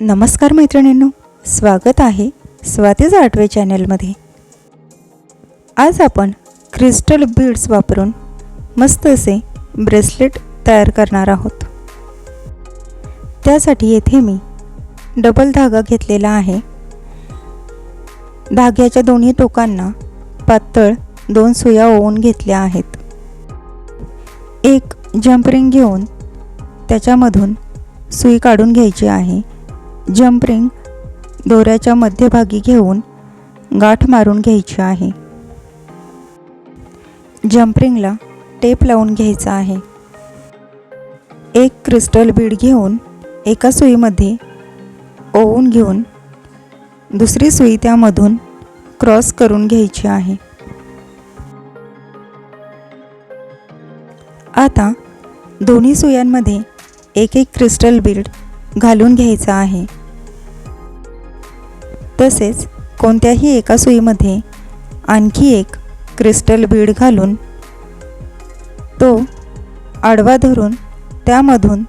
नमस्कार मैत्रिणींनो स्वागत आहे स्वातीज आठवे चॅनलमध्ये. आज आपण क्रिस्टल बीड्स वापरून मस्त असे ब्रेसलेट तयार करणार आहोत. त्यासाठी येथे मी डबल धागा घेतलेला आहे. धाग्याच्या दोन्ही टोकांना पातळ दोन सुया ओवून घेतल्या आहेत. एक जंपरिंग घेऊन त्याच्यामधून सुई काढून घ्यायची आहे. जंपरिंग दोऱ्याच्या मध्यभागी घेऊन गाठ मारून घ्यायची आहे. जंपरिंगला टेप लावून घ्यायचा आहे. एक क्रिस्टल बीड घेऊन एका सुईमध्ये ओवून घेऊन दुसरी सुई त्यामधून क्रॉस करून घ्यायची आहे. आता दोन्ही सुयांमध्ये एक एक क्रिस्टल बीड घालून घ्यायचा आहे. तसेच कोणत्याही एका सुईमध्ये आणखी एक क्रिस्टल बीड घालून तो आडवा धरून त्यामधून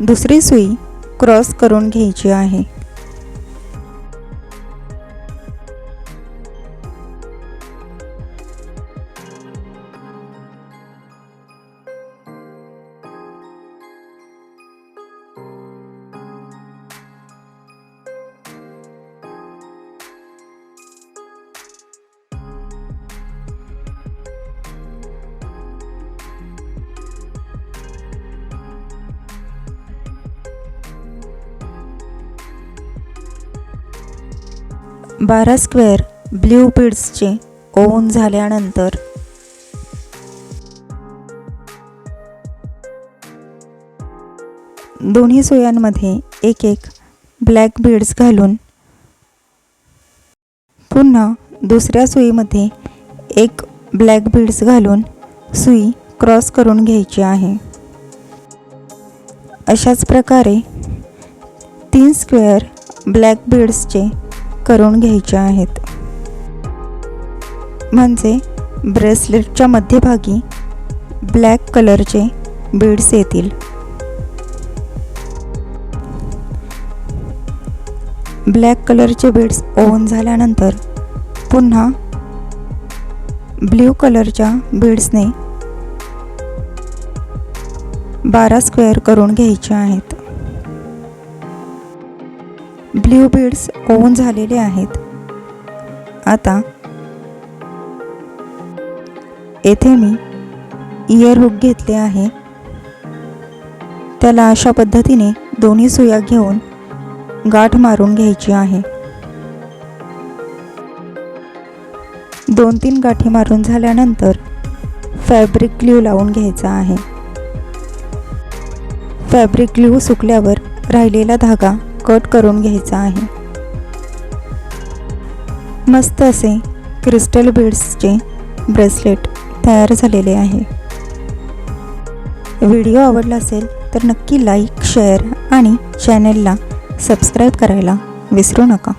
दुसरी सुई क्रॉस करून घ्यायची आहे. बारा स्क्वेअर ब्ल्यू बीड्सचे ओवून झाल्यानंतर दोन्ही सुयांमध्ये एक एक ब्लॅक बीड्स घालून पुन्हा दुसऱ्या सुईमध्ये एक ब्लॅक बीड्स घालून सुई क्रॉस करून घ्यायची आहे. अशाच प्रकारे तीन स्क्वेअर ब्लॅक बीड्सचे करून घ्यायचे आहेत. म्हणजे ब्रेसलेटच्या मध्यभागी ब्लॅक कलरचे बीड्स येतील. ब्लॅक कलरचे बीड्स ओन झाल्यानंतर पुन्हा ब्ल्यू कलरच्या बीड्सने बारा स्क्वेअर करून घ्यायचे आहेत. ब्ल्यू बीड्स ओवून झालेले आहेत. आता येथे मी इयर हुक घेतले आहे. त्याला अशा पद्धतीने दोन्ही सुया घेऊन गाठ मारून घ्यायची आहे. दोन तीन गाठी मारून झाल्यानंतर फॅब्रिक ग्ल्यू लावून घ्यायचा आहे. फॅब्रिक ग्ल्यू सुकल्यावर राहिलेला धागा कट करून घ्यायचा आहे. मस्त असे क्रिस्टल बीड्सचे ब्रेसलेट तयार झालेले आहे. व्हिडिओ आवडला असेल तर नक्की लाईक शेअर आणि चॅनलला सबस्क्राईब करायला विसरू नका.